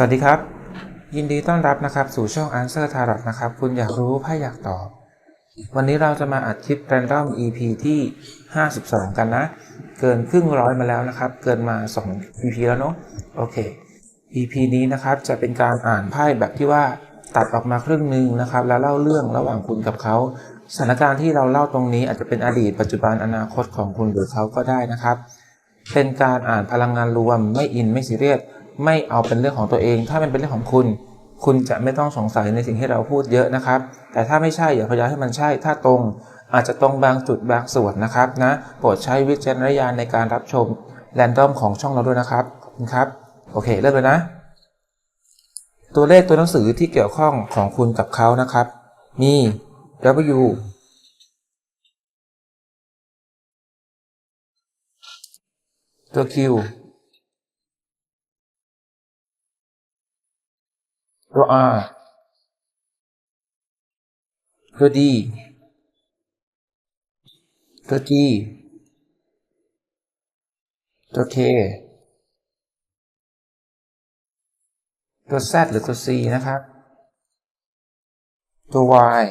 สวัสดีครับ ยินดีต้อนรับนะครับสู่ช่อง Answer Tarot นะครับ คุณอยากรู้ไพ่อยากตอบ วันนี้เราจะมาอัดคลิป Random EP ที่ 52 กันนะ เกินครึ่งร้อยมาแล้วนะครับ เกินมา 2 EP แล้วเนาะโอเค EP นี้นะครับจะเป็นการอ่านไพ่แบบที่ว่าตัดออกมาครึ่งหนึ่งนะครับ แล้วเล่าเรื่องระหว่างคุณกับเขาสถานการณ์ที่เราเล่าตรงนี้อาจจะเป็นอดีตปัจจุบันอนาคตของคุณหรือเขาก็ได้นะครับ เป็นการอ่านพลังงานรวมไม่อินไม่ซีเรียส ไม่เอาเป็นเรื่องของตัวเอง ถ้ามันเป็นเรื่องของคุณ คุณจะไม่ต้องสงสัยในสิ่งที่เราพูดเยอะนะครับ แต่ถ้าไม่ใช่อย่าพยายามให้มันใช่ ถ้าตรงอาจจะตรงบางจุดบางส่วนนะครับนะ โปรดใช้วิจารณญาณในการรับชมแรนดอมของช่องเราด้วยนะครับขอบคุณครับ โอเค เริ่มเลยนะ ตัวเลขตัวหนังสือที่เกี่ยวข้องของคุณกับเขานะครับ มี W ตัว Q ตัว R ตัว D ตัว G ตัว K ตัว Z หรือตัว C นะครับ ตัว Y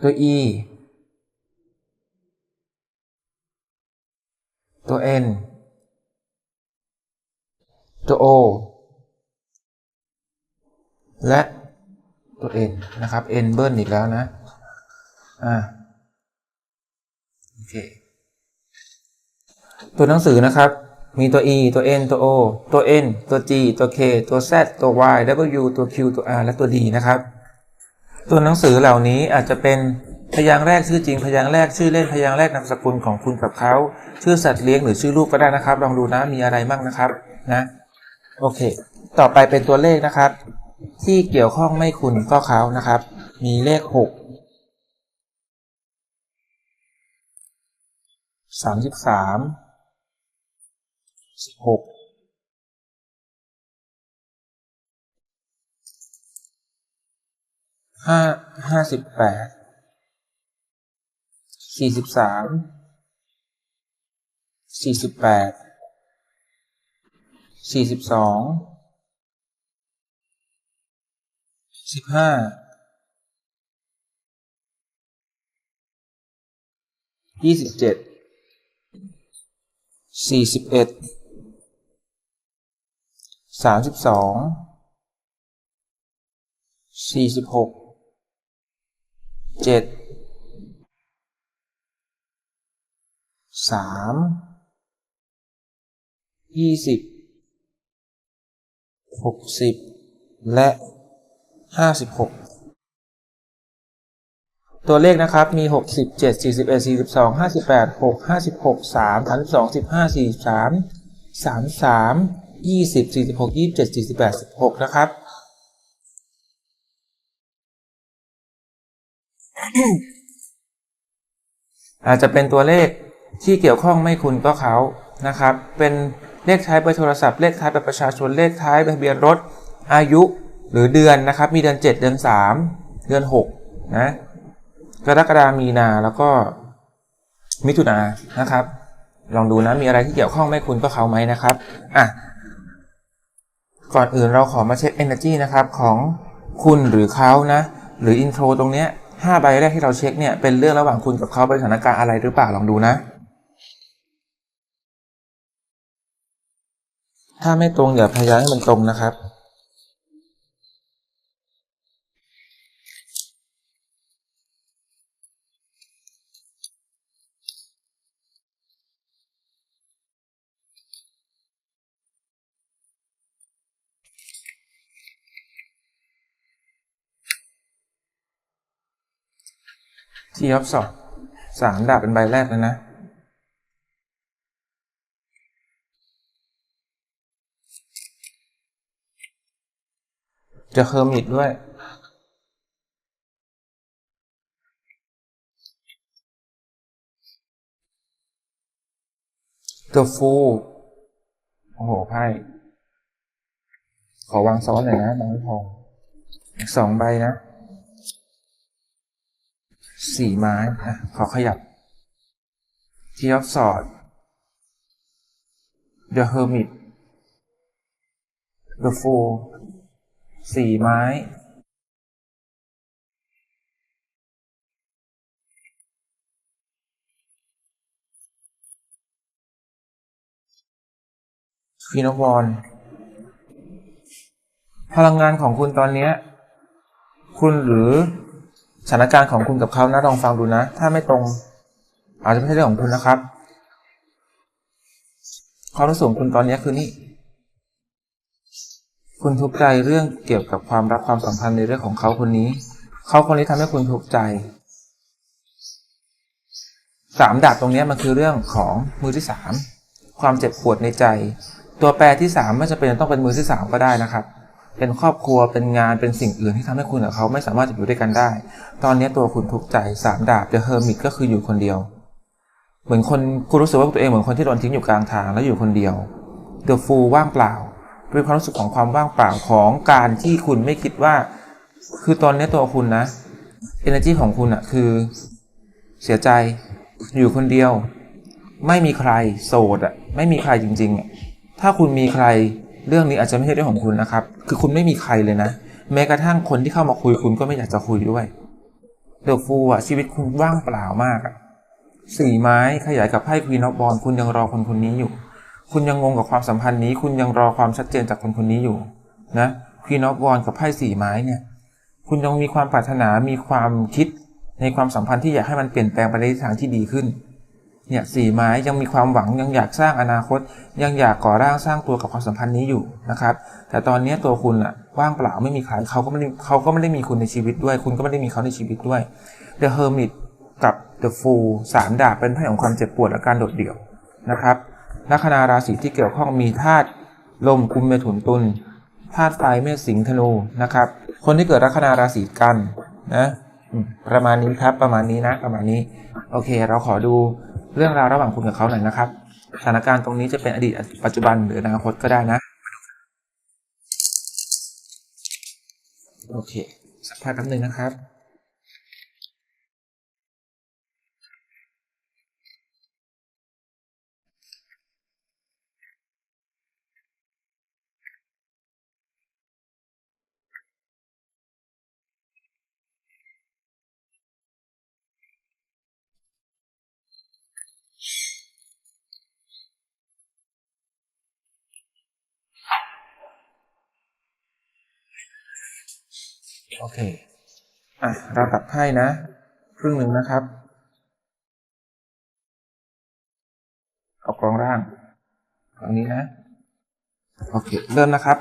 ตัว E ตัว N ตัว O และตัว N นะครับ N เบิ้ลอีกแล้วนะ อ่า โอเค ตัวหนังสือนะครับ มีตัว E ตัว N ตัว O ตัว N ตัว G ตัว K ตัว Z ตัว Y W ตัว Q ตัว R และตัว D นะครับ ตัวหนังสือเหล่านี้อาจจะเป็นพยางค์แรกชื่อจริง พยางค์แรกชื่อเล่น พยางค์แรกนามสกุลของคุณกับเขา ชื่อสัตว์เลี้ยงหรือชื่อลูกก็ได้นะครับ ลองดูนะ มีอะไรบ้างนะครับ นะ โอเค ต่อไปเป็นตัวเลขนะครับ ที่เกี่ยวข้องไม่คุณก็เขานะครับ มีเลขหกสามสิบสามสิบหกห้าห้าสิบแปดสี่สิบสามสี่สิบแปด สี่สิบสองสิบห้ายี่สิบเจ็ดสี่สิบเอ็ดสามสิบสองสี่สิบหกเจ็ดสามยี่สิบ หกสิบและห้าสิบหกตัวเลขนะครับ มีหกสิบเจ็ดสี่สิบเอ็ดสี่สิบสองห้าสิบแปดหกห้าสิบหกสามสามสิบสองสิบห้าสี่สามสามสามยี่สิบสี่สิบหกยี่เจ็ดสี่สิบแปดสิบหกนะครับ อาจจะเป็นตัวเลขที่เกี่ยวข้องไม่คุณก็เขานะครับ เป็น เลขท้ายเบอร์โทรศัพท์เลขท้ายบัตรประชาชนเลขท้ายทะเบียนรถอายุหรือเดือนนะครับมีเดือน 7 เดือน 3 เดือน6นะกรกฎามีนาแล้วก็มิถุนานะครับ ลองดูนะมีอะไรที่เกี่ยวข้องไม่คุณก็เขาไหมนะครับอะก่อนอื่นเราขอมาเช็ค energy นะครับของคุณหรือเขานะ หรือ intro ตรงเนี้ยห้าใบแรกที่เราเช็คเนี่ยเป็นเรื่องระหว่างคุณกับเขาเป็นสถานการณ์อะไรหรือเปล่าลองดูนะ ถ้าไม่ตรงอย่าพยายามให้มันตรงนะครับ ที่ยอบสอบสามดาบเป็นใบแรกเลยนะ จะเคอร์มิดด้วยตัวฟูโอ้โหไพ่ขอวางซ้อนหน่อยนะบางไม่พออีกสองใบนะ สี่ไม้อะขอขยับทีออฟสอด The Hermit The Fool สี่ไม้ ฟีนวอนพลังงานของคุณตอนเนี้ยคุณหรือสถานการณ์ของคุณกับเขานะลองฟังดูนะ ถ้าไม่ตรง อาจจะไม่ใช่เรื่องของคุณนะครับ ความรู้สึกของคุณตอนนี้คือนี่ คุณทุกข์ใจเรื่องเกี่ยวกับความรักความสัมพันธ์ในเรื่องของเขาคนนี้ เขาคนนี้ทำให้คุณทุกข์ใจสามดาบตรงนี้มันคือเรื่องของมือที่สามความเจ็บปวดในใจ ตัวแปรที่สามไม่จะเป็นต้องเป็นมือที่สามก็ได้นะครับ เป็นครอบครัวเป็นงานเป็นสิ่งอื่นที่ทำให้คุณกับเขาไม่สามารถจะอยู่ด้วยกันได้ ตอนนี้ตัวคุณทุกข์ใจสามดาบ The Hermit ก็คืออยู่คนเดียว เหมือนคนคุณรู้สึกว่าตัวเองเหมือนคนที่โดนทิ้งอยู่กลางทางแล้วอยู่คนเดียว The Fool ว่างเปล่า เป็นความรู้สึกของความว่างเปล่าของการที่คุณไม่คิดว่า คือตอนนี้ตัวคุณนะ energy ของคุณอะคือเสียใจอยู่คนเดียว ไม่มีใครโสดอะไม่มีใครจริงๆอะถ้าคุณมีใครเรื่องนี้อาจจะไม่ใช่เรื่องของคุณนะครับ คือคุณไม่มีใครเลยนะ แม้กระทั่งคนที่เข้ามาคุยคุณก็ไม่อยากจะคุยด้วยเดอะฟูอะชีวิตคุณว่างเปล่ามากอะสี่ไม้ขยายกับไพ่ควีนอบอลคุณยังรอคนคนนี้อยู่ คุณยังงงกับความสัมพันธ์นี้ คุณยังรอความชัดเจนจากคนคนนี้อยู่นะควีนอฟบอลกับไพ่สี่ไม้เนี่ย คุณยังมีความปรารถนา มีความคิดในความสัมพันธ์ที่อยากให้มันเปลี่ยนแปลงไปในทิศทางที่ดีขึ้น เนี่ยสี่ไม้ยังมีความหวังยังอยากสร้างอนาคต ยังอยากก่อร่างสร้างตัวกับความสัมพันธ์นี้อยู่นะครับ แต่ตอนนี้ตัวคุณอะว่างเปล่าไม่มีใครเขาก็ไม่ได้เขาก็ไม่ได้มีคุณในชีวิตด้วย คุณก็ไม่ได้มีเขาในชีวิตด้วย The Hermit กับ The Fool สามดาบเป็นไพ่ของความเจ็บปวดและการโดดเดี่ยวนะครับ ลัคนาราศีที่เกี่ยวข้องมีธาตุลมกุมเมถุนตุลธาตุไฟเมษสิงธนูนะครับ คนที่เกิดลัคนาราศีกันนะประมาณนี้ครับประมาณนี้นะประมาณนี้ โอเค เราขอดูเรื่องราวระหว่างคุณกับเขาหน่อยนะครับสถานการณ์ตรงนี้จะเป็นอดีตปัจจุบันหรืออนาคตก็ได้นะโอเคสักพักนึงนะครับ เค อะ เราตัดไพ่นะ ครึ่งหนึ่งนะครับ เอากรองร่างฝั่งนี้นะ โอเค เริ่มนะครับ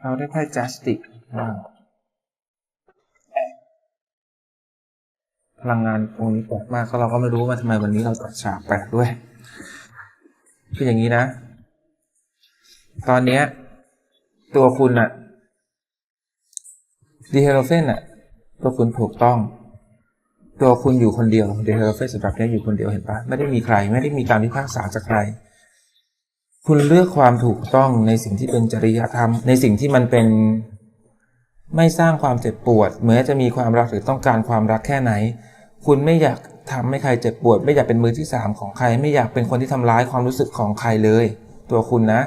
เราได้ไพ่จัสติกว้าว พลังงานตรงนี้แปลกมากก็เราก็ไม่รู้ว่าทำไมวันนี้เราตัดฉากแปลกด้วยคืออย่างนี้นะ ตอนเนี้ย ตัวคุณอะดีเฮโรเฟนอะตัวคุณถูกต้อง ตัวคุณอยู่คนเดียวดีเฮโรเฟนสำหรับเนี้ยอยู่คนเดียวเห็นปะไม่ได้มีใคร ไม่ได้มีการพิพากษาจากใคร คุณเลือกความถูกต้องในสิ่งที่เป็นจริยธรรม ในสิ่งที่มันเป็นไม่สร้างความเจ็บปวดแม้จะมีความรักหรือต้องการความรักแค่ไหน คุณไม่อยากทำให้ใครเจ็บปวด ไม่อยากเป็นมือที่สามของใคร ไม่อยากเป็นคนที่ทำร้ายความรู้สึกของใครเลย ตัวคุณนะ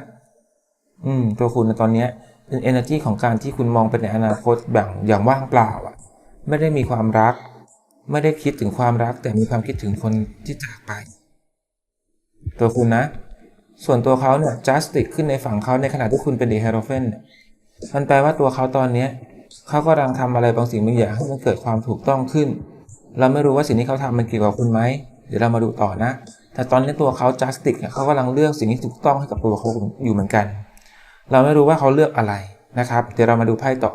อืม ตัวคุณนตอนเนี้ยเป็น energy ของการที่คุณมองไปในอนาคตแบบอย่างว่างเปล่าอะ ไม่ได้มีความรัก ไม่ได้คิดถึงความรัก แต่มีความคิดถึงคนที่จากไป ตัวคุณนะ ส่วนตัวเขาเนี่ย justice ขึ้นในฝั่งเขาในขณะที่คุณเป็น the hierophant เนี่ยมันแปลว่าตัวเขาตอนเนี้ยเขากำลังทำอะไรบางสิ่งบางอย่างให้มันเกิดความถูกต้องขึ้น เราไม่รู้ว่าสิ่งที่เขาทำมันเกี่ยวกับคุณไหมเดี๋ยวเรามาดูต่อนะ แต่ตอนนี้ตัวเขา justice เนี่ยเขากำลังเลือกสิ่งที่ถูกต้องให้กับตัวเขาอยู่เหมือนกัน เราไม่รู้ว่าเขาเลือกอะไรนะครับ เดี๋ยวเรามาดูไพ่ต่อ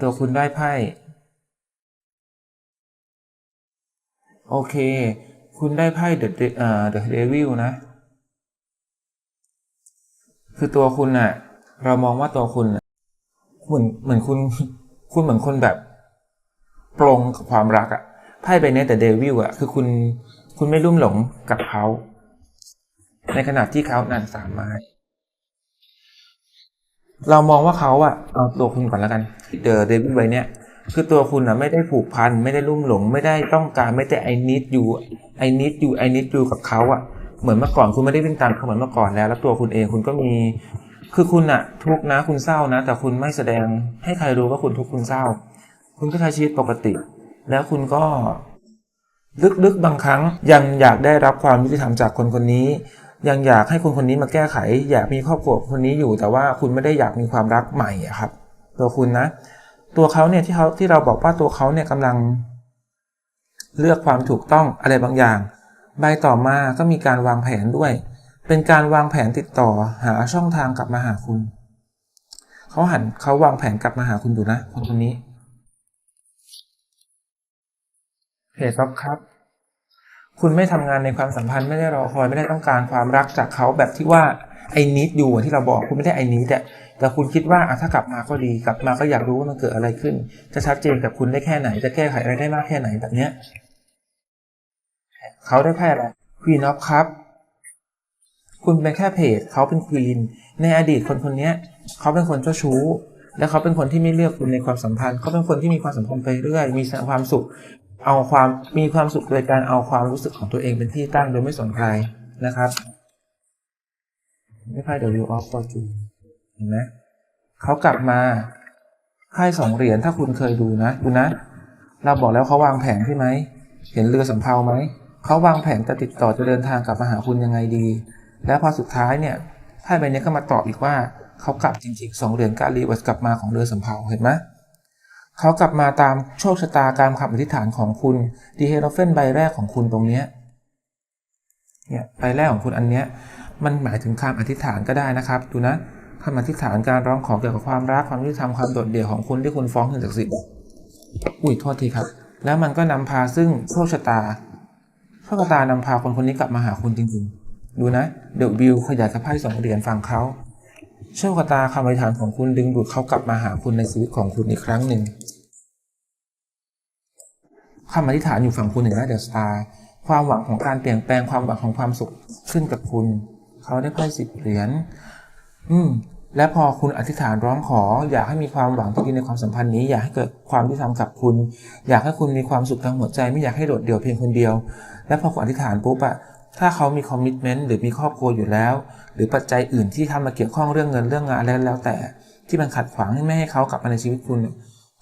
ตัวคุณได้ไพ่โอเค คุณได้ไพ่ the เอ่อ the devil นะ คือตัวคุณน่ะเรามองว่าตัวคุณเหมือนเหมือนคุณ คุณเหมือนคนแบบ ปลงกับความรักอะไพ่ใบนี้แต่เดวิลอะคือคุณคุณไม่ลุ่มหลงกับเขา ในขณะที่เขานั่นสามไม้เรามองว่าเขาอะเอาตัวคุณก่อนแล้วกันเดอเดวิดไว้เนี่ยคือตัวคุณอะไม่ได้ผูกพัน ไม่ได้ลุ่มหลง ไม่ได้ต้องการไม่ได้ไอนิดอยู่ไอนิดอยู่ไอนิดอยู่กับเขาอะเหมือนเมื่อก่อนคุณไม่ได้วิ่งตามเขาเหมือนเมื่อก่อนแล้ว แล้วตัวคุณเองคุณก็มี คือคุณอะทุกนะ คุณเศร้านะ แต่คุณไม่แสดงให้ใครรู้ว่าคุณทุกคุณเศร้า คุณก็ใช้ชีวิตปกติ แล้วคุณก็ลึกๆบางครั้งยังอยากได้รับความยุติธรรมจากคนคนนี้ ยังอยากให้คนคนนี้มาแก้ไข อยากมีครอบครัวคนนี้อยู่ แต่ว่าคุณไม่ได้อยากมีความรักใหม่ครับ ตัวคุณนะ ตัวเขาเนี่ยที่เขาที่เราบอกว่าตัวเขาเนี่ยกำลัง เลือกความถูกต้องอะไรบางอย่าง ใบต่อมาก็มีการวางแผนด้วย เป็นการวางแผนติดต่อหาช่องทางกลับมาหาคุณ เขาหันเขาวางแผนกลับมาหาคุณอยู่นะ คนคนนี้ เหตุครับครับ คุณไม่ทำงานในความสัมพันธ์ไม่ได้รอคอยไม่ได้ต้องการความรักจากเขาแบบที่ว่าไอ้นิดอยู่ที่เราบอกคุณไม่ได้ไอ้นิดแต่แต่คุณคิดว่าอะถ้ากลับมาก็ดีกลับมาก็อยากรู้ว่ามันเกิดอะไรขึ้น จะชัดเจนกับคุณได้แค่ไหน จะแก้ไขอะไรได้มากแค่ไหนแบบเนี้ยเขาได้แค่อะไรควีนอฟครับ คุณเป็นแค่เพจเขาเป็นควีนในอดีตคนคนนี้เขาเป็นคนเจ้าชู้ และเขาเป็นคนที่ไม่เลือกคุณในความสัมพันธ์เขาเป็นคนที่มีความสัมพันธ์ไปเรื่อยมีความสุข เอาความมีความสุขโดยการเอาความรู้สึกของตัวเองเป็นที่ตั้งโดยไม่สนใครนะครับไม่ใช่ W of Fortune เห็นไหมเขากลับมาไพ่สองเหรียญถ้าคุณเคยดูนะดูนะ เราบอกแล้วเขาวางแผนใช่ไหม เห็นเรือสำเภาไหม เขาวางแผนจะติดต่อจะเดินทางกลับมาหาคุณยังไงดี แล้วพอสุดท้ายเนี่ยไพ่ใบนี้ก็มาตอบอีกว่าเขากลับจริงๆสองเหรียญการรีเวิร์สกลับมาของเรือสำเภาเห็นไหม เขากลับมาตามโชคชะตาการคำอธิษฐานของคุณดีเฮโรเฟนใบแรกของคุณตรงเนี้ยเนี่ยใบแรกของคุณอันเนี้ยมันหมายถึงคำอธิษฐานก็ได้นะครับดูนะคำอธิษฐานการร้องขอเกี่ยวกับความรักความยุติธรรมความโดดเดี่ยวของคุณที่คุณฟ้องถึงศักดิ์สิทธิ์อุ้ยโทษทีครับ แล้วมันก็นำพาซึ่งโชคชะตาโชคชะตานำพาคนคนนี้กลับมาหาคุณจริงๆ ดูนะเดอะวิวขยายกระไพ่สองเหรียญฝั่งเขา โชคชะตาคำอธิษฐานของคุณดึงดูดเขากลับมาหาคุณในชีวิตของคุณอีกครั้งหนึ่งคำอธิษฐานอยู่ฝั่งคุณเห็นไหมเดอะสตาร์ความหวังของการเปลี่ยนแปลงความหวังของความสุขขึ้นกับคุณ เขาได้ไพ่สิบเหรียญอืมและพอคุณอธิษฐานร้องขอ อยากให้มีความหวังที่ดีในความสัมพันธ์นี้ อยากให้เกิดความที่ทำกับคุณ อยากให้คุณมีความสุขทางหัวใจ ไม่อยากให้โดดเดี่ยวเพียงคนเดียว และพอคุณอธิษฐานปุ๊บอะ ถ้าเขามีคอมมิชเมนต์หรือมีครอบครัวอยู่แล้ว หรือปัจจัยอื่นที่ทำมาเกี่ยวข้องเรื่องเงินเรื่องงานอะไรแล้วแต่ ที่มันขัดขวางไม่ให้เขากลับมาในชีวิตคุณ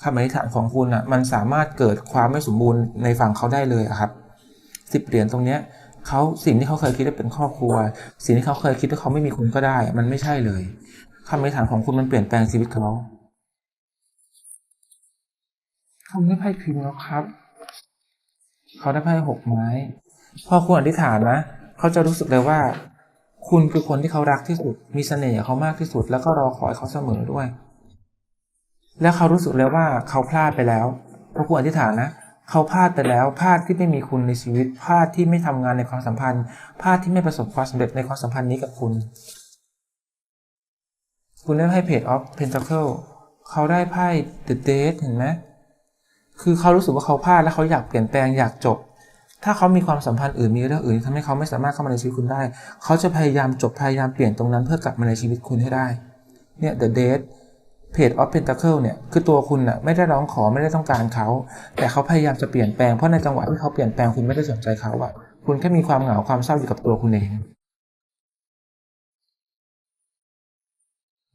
คำอธิษฐานของคุณอะมันสามารถเกิดความไม่สมบูรณ์ในฝั่งเขาได้เลยครับสิบเหรียญตรงเนี้ยเขาสิ่งที่เขาเคยคิดว่าเป็นครอบครัว สิ่งที่เขาเคยคิดว่าเขาไม่มีคุณก็ได้ มันไม่ใช่เลยคำอธิษฐานของคุณมันเปลี่ยนแปลงชีวิตเขาคำได้ไพ่พิมพ์แล้วครับ เขาได้ไพ่หกไม้ พอคุณอธิษฐานนะเขาจะรู้สึกเลยว่า คุณคือคนที่เขารักที่สุด มีเสน่ห์เขามากที่สุด แล้วก็รอคอยเขาเสมอด้วย แล้วเขารู้สึกแล้วว่าเขาพลาดไปแล้วพอคุณอธิษฐานนะเขาพลาดไปแล้วพลาดที่ไม่มีคุณในชีวิตพลาดที่ไม่ทำงานในความสัมพันธ์พลาดที่ไม่ประสบความสำเร็จในความสัมพันธ์นี้กับคุณ คุณได้ไพ่เพจออฟเพนทัคเคิลเขาได้ไพ่เดอะเดทเห็นไหมคือเขารู้สึกว่าเขาพลาดแล้วเขาอยากเปลี่ยนแปลงอยากจบ ถ้าเขามีความสัมพันธ์อื่นมีเรื่องอื่นทำให้เขาไม่สามารถเข้ามาในชีวิตคุณได้ เขาจะพยายามจบพยายามเปลี่ยนตรงนั้นเพื่อกลับมาในชีวิตคุณให้ได้ เนี่ย The Date เพจ of Pentacle เนี่ย คือตัวคุณน่ะไม่ได้ร้องขอไม่ได้ต้องการเขา แต่เขาพยายามจะเปลี่ยนแปลง เพราะในจังหวะที่เขาเปลี่ยนแปลงคุณไม่ได้สนใจเขาอะคุณแค่มีความเหงาความเศร้าอยู่กับตัวคุณเอง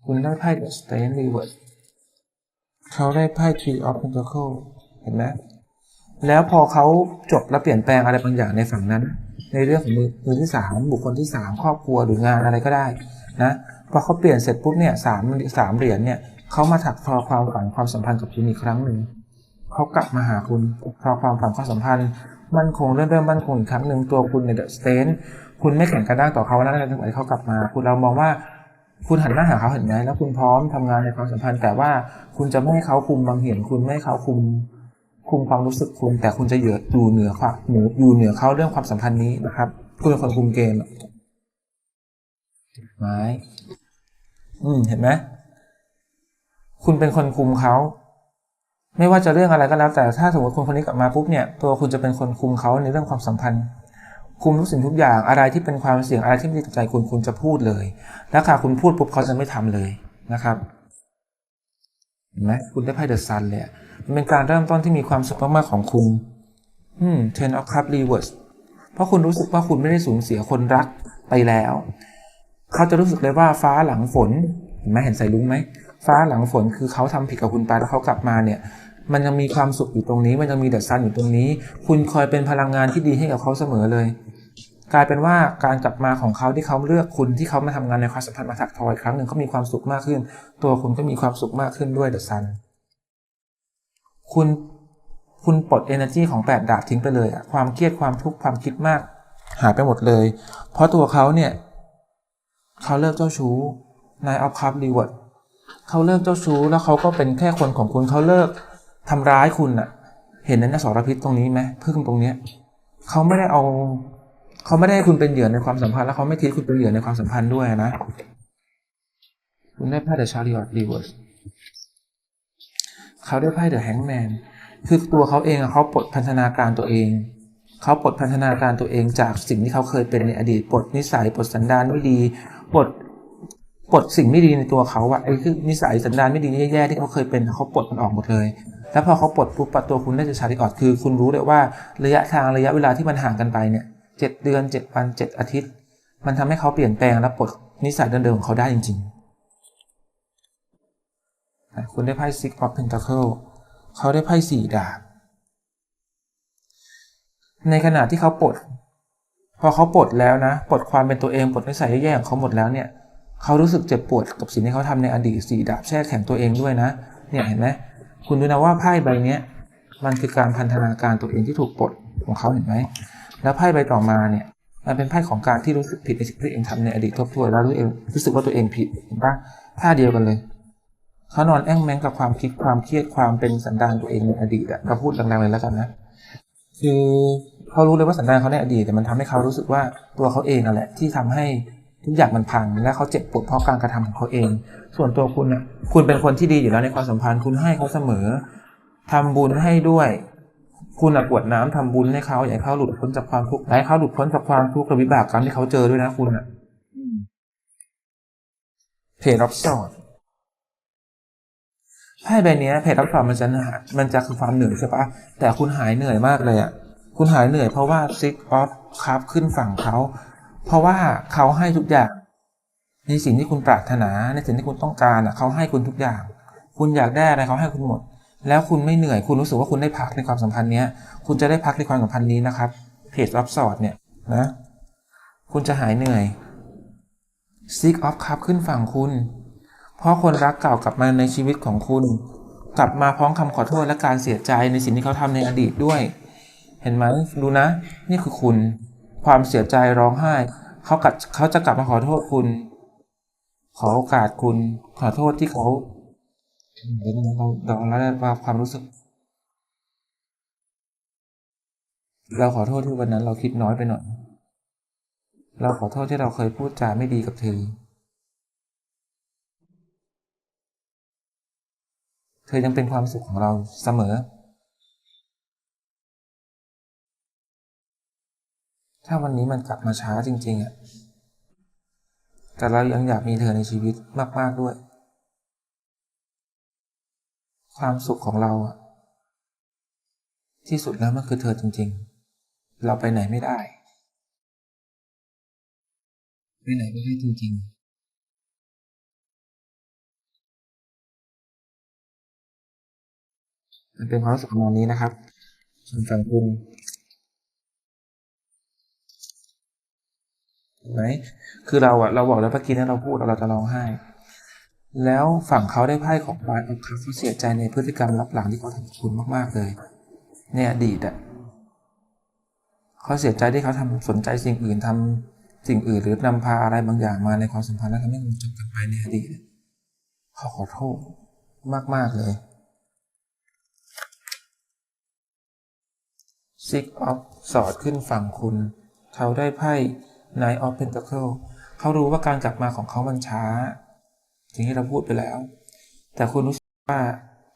คุณได้ไพ่ The Stone Reverse เขาได้ไพ่ Tree of Pentacle เห็นไหม แล้วพอเขาจบและเปลี่ยนแปลงอะไรบางอย่างในฝั่งนั้น ในเรื่องของมือมือที่สามบุคคลที่สามครอบครัวหรืองานอะไรก็ได้นะพอเขาเปลี่ยนเสร็จปุ๊บเนี่ยสามสามเหรียญเนี่ยเขามาถักทอความฝันความสัมพันธ์กับคุณอีกครั้งหนึ่งเขากลับมาหาคุณทอความฝันความสัมพันธ์มั่นคงเริ่มเริ่มมั่นคงอีกครั้งหนึ่งตัวคุณในเดอะสเตนคุณไม่แข่งกระด้างต่อเขาแล้วในจังหวะที่เขากลับมา คุณเรามองว่าคุณหันหน้าหาเขาเห็นไหมแล้วคุณพร้อมทำงานในความสัมพันธ์ แต่ว่าคุณจะไม่ให้เขาคุมบางเหียนคุณไม่ให้เขาคุม คุมความรู้สึกคุณ แต่คุณจะเหยืออยู่เหนือความหนูอยู่เหนือเขาเรื่องความสัมพันธ์นี้นะครับ คุณเป็นคนคุมเกมไม้อืมเห็นไหมคุณเป็นคนคุมเขา ไม่ว่าจะเรื่องอะไรก็แล้ว แต่ถ้าสมมติคนคนนี้กลับมาปุ๊บเนี่ย ตัวคุณจะเป็นคนคุมเขาในเรื่องความสัมพันธ์ คุมทุกสิ่งทุกอย่างอะไรที่เป็นความเสี่ยงอะไรที่ไม่ดีต่อใจคุณคุณจะพูดเลยแล้วค่ะคุณพูดปุ๊บเขาจะไม่ทำเลยนะครับเห็นไหมคุณได้ไพ่เดอะซันเลยอะ เป็นการเริ่มต้นที่มีความสุขมากๆของคุณ อืม Ten of Cups Reverse เพราะคุณรู้สึกว่าคุณไม่ได้สูญเสียคนรักไปแล้ว เขาจะรู้สึกเลยว่าฟ้าหลังฝนเห็นไหมเห็นสายลุงไหม ฟ้าหลังฝนคือเขาทำผิดกับคุณไปแล้วเขากลับมาเนี่ย มันยังมีความสุขอยู่ตรงนี้ มันยังมีเดอะซันอยู่ตรงนี้ คุณคอยเป็นพลังงานที่ดีให้กับเขาเสมอเลย กลายเป็นว่าการกลับมาของเขาที่เขาเลือกคุณที่เขามาทำงานในความสัมพันธ์มาถักทอยครั้งหนึ่งเขามีความสุขมากขึ้น ตัวคุณก็มีความสุขมากขึ้นด้วยเดอะซัน คุณคุณปลด energy ของแปดดาบทิ้งไปเลยอะความเครียดความทุกข์ความคิดมาก หายไปหมดเลย เพราะตัวเขาเนี่ยเขาเลิกเจ้าชู้นายออฟคัพรีเวิร์ดเขาเลิกเจ้าชู้แล้วเขาก็เป็นแค่คนของคุณเขาเลิกทำร้ายคุณอะเห็นนั้นสารพิษตรงนี้ไหมพึ่งตรงเนี้ยเขาไม่ได้เอาเขาไม่ได้ให้คุณเป็นเหยื่อในความสัมพันธ์แล้วเขาไม่ทิ้งคุณเป็นเหยื่อในความสัมพันธ์ด้วยนะ คุณได้ไพ่เดอะชาริออตรีเวิร์ส เขาได้ไพ่เดอะแฮงแมนคือตัวเขาเองเขาปลดพันธนาการตัวเอง เขาปลดพันธนาการตัวเองจากสิ่งที่เขาเคยเป็นในอดีตปลดนิสัยปลดสันดานไม่ดีปลดปลดสิ่งไม่ดีในตัวเขาอะไอ้คือนิสัยสันดานไม่ดีแย่ๆที่เขาเคยเป็นเขาปลดมันออกหมดเลย แล้วพอเขาปลดปุ๊บปะตัวคุณได้จะชาริออตคือ คุณรู้เลยว่าระยะทางระยะเวลาที่มันห่างกันไปเนี่ยเจ็ดเดือนเจ็ดวันเจ็ดอาทิตย์ มันทำให้เขาเปลี่ยนแปลงและปลดนิสัยเดิมๆของเขาได้จริง ๆ คุณได้ไพ่ Six of Pentacle เขาได้ไพ่สี่ดาบ ในขณะที่เขาปลด พอเขาปลดแล้วนะ ปลดความเป็นตัวเองปลดนิสัยแย่ๆของเขาหมดแล้วเนี่ยเขารู้สึกเจ็บปวดกับสิ่งที่เขาทำในอดีตสี่ดาบแช่แข็งตัวเองด้วยนะ เนี่ยเห็นไหมคุณดูนะว่าไพ่ใบเนี้ยมันคือการพันธนาการตัวเองที่ถูกปลดของเขาเห็นไหม แล้วไพ่ใบต่อมาเนี่ย มันเป็นไพ่ของการที่รู้สึกผิดในสิ่งที่ตัวเองทำในอดีตทบทวนแล้วรู้เองรู้สึกว่าตัวเองผิดเห็นปะท่าเดียวกันเลย เขานอนแอ้งแมงกับความคิดความเครียดความเป็นสันดานตัวเองในอดีตอะเราพูดดังๆเลยแล้วกันนะคือเขารู้เลยว่าสันดานเขาในอดีตแต่มันทำให้เขารู้สึกว่าตัวเขาเองนั่นแหละ ที่ทำให้ทุกอย่างมันพังและเขาเจ็บปวดเพราะการกระทำของเขาเอง ส่วนตัวคุณน่ะคุณเป็นคนที่ดีอยู่แล้วในความสัมพันธ์คุณให้เขาเสมอทำบุญให้ด้วย คุณอะกรวดน้ำทำบุญให้เขาอยากให้เขาหลุดพ้นจากความทุกข์อยากให้เขาหลุดพ้นจากความทุกข์และวิบากกรรมที่เขาเจอด้วยนะคุณอะเพจรับสอด ไพ่ใบนี้เพจรับสอดมันจะหามันจะคือความเหนื่อยใช่ปะแต่คุณหายเหนื่อยมากเลยอะคุณหายเหนื่อยเพราะว่าซิกออฟคัพขึ้นฝั่งเขาเพราะว่าเขาให้ทุกอย่างในสิ่งที่คุณปรารถนาในสิ่งที่คุณต้องการอะเขาให้คุณทุกอย่าง คุณอยากได้อะไรเขาให้คุณหมด แล้วคุณไม่เหนื่อยคุณรู้สึกว่าคุณได้พักในความสัมพันธ์เนี้ยคุณจะได้พักในความสัมพันธ์นี้นะครับเพจรับสอดเนี่ยนะคุณจะหายเหนื่อย Seek of Cup ขึ้นฝั่งคุณ เพราะคนรักเก่ากลับมาในชีวิตของคุณ กลับมาพร้อมคำขอโทษและการเสียใจในสิ่งที่เขาทำในอดีตด้วย เห็นไหมดูนะ นี่คือคุณ ความเสียใจร้องไห้ เขากัดเขาจะกลับมาขอโทษคุณ ขอโอกาสคุณ ขอโทษที่เขาเดี๋ยวนเราเราเราได้ว่าความรู้สึก เราขอโทษที่วันนั้นเราคิดน้อยไปหน่อย เราขอโทษที่เราเคยพูดจาไม่ดีกับเธอ เธอยังเป็นความสุขของเราเสมอ ถ้าวันนี้มันกลับมาช้าจริงๆอะแต่เรายังอยากมีเธอในชีวิตมากๆด้วย ความสุขของเราอะที่สุดแล้วมันคือเธอจริง ๆ เราไปไหนไม่ได้ ไปไหนไม่ได้จริง ๆ มันเป็นความรู้สึกประมาณนี้นะครับส่วนฝั่งคุณเห็นไหมคือเราอะเราบอกแล้วเมื่อกี้นั้นเราพูดเราจะร้องไห้ แล้วฝั่งเขาได้ไพ่ของบายเอาคับเขาเสียใจในพฤติกรรมรับหลังที่เขาทำคุณมาก ๆ เลยในอดีตอะเขาเสียใจที่เขาทำสนใจสิ่งอื่นทำสิ่งอื่นหรือนำพาอะไรบางอย่างมาในความสัมพันธ์แล้วทำให้มันจบกันไปในอดีตเขาขอโทษมาก ๆ เลย Six of สอดขึ้นฝั่งคุณ เขาได้ไพ่ Nine of Pentacle เขารู้ว่าการกลับมาของเขามันช้าสิ่งที่เราพูดไปแล้ว แต่คุณรู้สึกว่า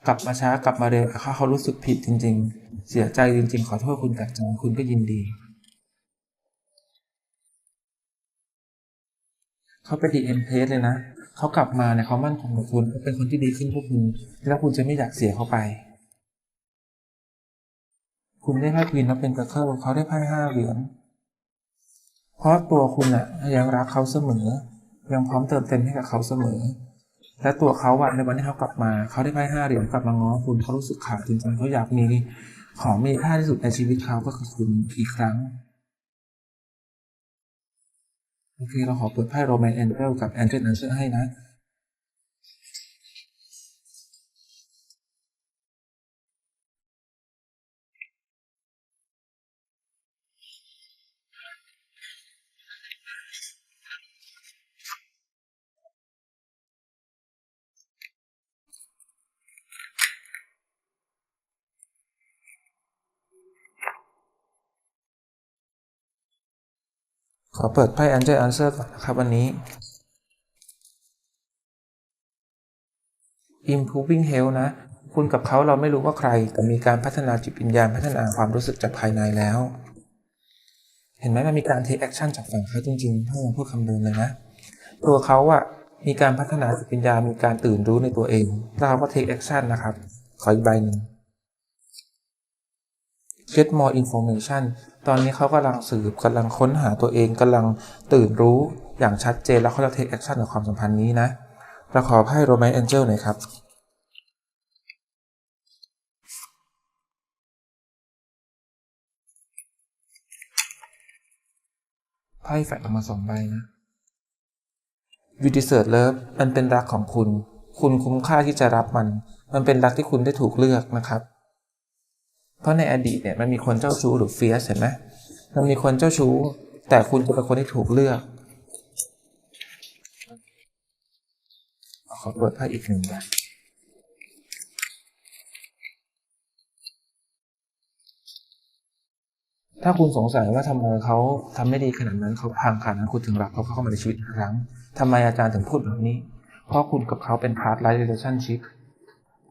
กลับมาช้ากลับมาเร็วถ้าเขารู้สึกผิดจริง ๆ เสียใจจริง ๆ ขอโทษคุณจากใจคุณก็ยินดีเขาเป็นดีเอ็นเพสเลยนะ เขากลับมาเนี่ยเขามั่นคงกับคุณเขาเป็นคนที่ดีขึ้นพวกคุณ แล้วคุณจะไม่อยากเสียเขาไป คุณได้ไพ่ควีนแล้วเป็นกระเคิลเขาได้ไพ่ห้าเหรียญเพราะตัวคุณอะยังรักเขาเสมอ ยังพร้อมเติมเต็มให้กับเขาเสมอ และตัวเขาอะในวันที่เขากลับมา เขาได้ไพ่ห้าเหรียญกลับมาง้อคุณเขารู้สึกขาดจริงๆเขาอยากมีของมีค่าที่สุดในชีวิตเขาก็คือคุณอีกครั้งโอเคเราขอเปิดไพ่โรแมนแอนเจลกับแอนเจลนันเซอร์ให้นะ ขอเปิดไพ่ Angel Answer ก่อนนะครับวันนี้ Improving Health นะ คุณกับเขาเราไม่รู้ว่าใคร แต่มีการพัฒนาจิตวิญญาณพัฒนาความรู้สึกจากภายในแล้ว เห็นไหมมันมีการ take action จากฝั่งเขาจริงๆถ้าเราพูดคำเดิมเลยนะ ตัวเขาอะมีการพัฒนาจิตวิญญาณมีการตื่นรู้ในตัวเองแล้วเขาก็ take action นะครับ ขออีกใบหนึ่ง get more information ตอนนี้เขากำลังสืบกำลังค้นหาตัวเองกำลังตื่นรู้อย่างชัดเจนแล้วเขาจะ take action กับความสัมพันธ์นี้นะเราขอไพ่ Romance Angel หน่อยครับไพ่แฟกออกมาสองใบนะ You deserve love มันเป็นรักของคุณ คุณคุ้มค่าที่จะรับมัน มันเป็นรักที่คุณได้ถูกเลือกนะครับ เพราะในอดีตเนี่ยมันมีคนเจ้าชู้หรือเฟียสเห็นไหมมันมีคนเจ้าชู้ แต่คุณจะเป็นคนที่ถูกเลือกขอเปิดไพ่อีกหนึ่งใบถ้าคุณสงสัยว่าทำไมเขาทำไม่ดีขนาดนั้นเขาพังขนาดนั้นคุณถึงรักเขาเข้ามาในชีวิตอีกครั้งทำไมอาจารย์ถึงพูดแบบนี้ เพราะคุณกับเขาเป็นพาร์ทไลฟ์เรลชั่นชิพ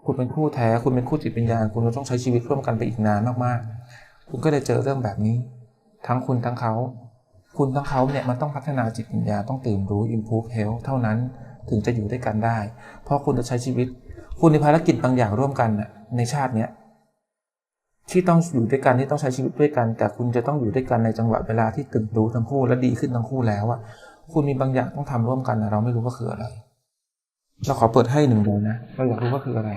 คุณเป็นคู่แท้ คุณเป็นคู่จิตวิญญาณ คุณจะต้องใช้ชีวิตร่วมกันไปอีกนานมากๆ คุณก็เลยเจอเรื่องแบบนี้ ทั้งคุณทั้งเขา คุณทั้งเขาเนี่ยมันต้องพัฒนาจิตวิญญาณต้องตื่นรู้ improve health เท่านั้นถึงจะอยู่ด้วยกันได้ เพราะคุณจะใช้ชีวิต คุณมีภารกิจบางอย่างร่วมกันน่ะในชาติเนี้ยที่ต้องอยู่ด้วยกันที่ต้องใช้ชีวิตด้วยกัน แต่คุณจะต้องอยู่ด้วยกันในจังหวะเวลาที่ตื่นรู้ทั้งคู่และดีขึ้นทั้งคู่แล้วอะคุณมีบางอย่างต้องทำร่วมกันเราไม่รู้ว่าคืออะไร เราขอเปิดให้หนึ่งเดียวนะเราอยากรู้ว่าคืออะไร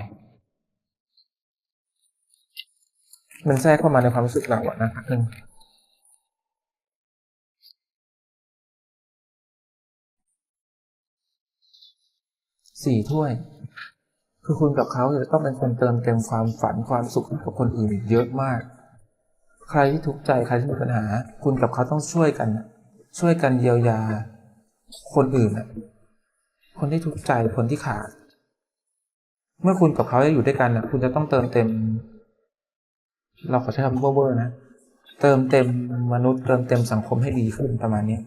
มันแทรกเข้ามาในความรู้สึกเราอะนะครับหนึ่งสี่ถ้วย คือคุณกับเขาจะต้องเป็นคนเติมเต็มความฝันความสุขให้กับคนอื่นเยอะมาก ใครที่ทุกข์ใจใครที่มีปัญหา คุณกับเขาต้องช่วยกัน ช่วยกันเยียวยา คนอื่นน่ะคนที่ทุกข์ใจคนที่ขาด เมื่อคุณกับเขาจะอยู่ด้วยกันนะคุณจะต้องเติมเต็ม เราขอใช้คำเวอร์นะ เติมเต็มมนุษย์เติมเต็มสังคมให้ดีขึ้นประมาณนี้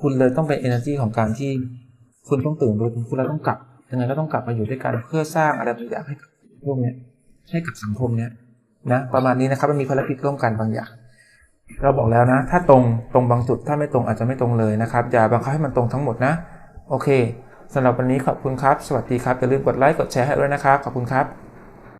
คุณเลยต้องเป็น energy ของการที่คุณต้องตื่นรู้คุณเราต้องกลับยังไงก็ต้องกลับมาอยู่ด้วยกันเพื่อสร้างอะไรบางอย่างให้กับพวกเนี้ยให้กับสังคมเนี้ยนะประมาณนี้นะครับมันมีภารกิจร่วมกันบางอย่าง เราบอกแล้วนะ ถ้าตรงตรงบางจุดถ้าไม่ตรงอาจจะไม่ตรงเลยนะครับอย่าบังคับให้มันตรงทั้งหมดนะ โอเคสำหรับวันนี้ขอบคุณครับ สวัสดีครับอย่าลืมกดไลค์กดแชร์ให้ด้วยนะครับขอบคุณครับ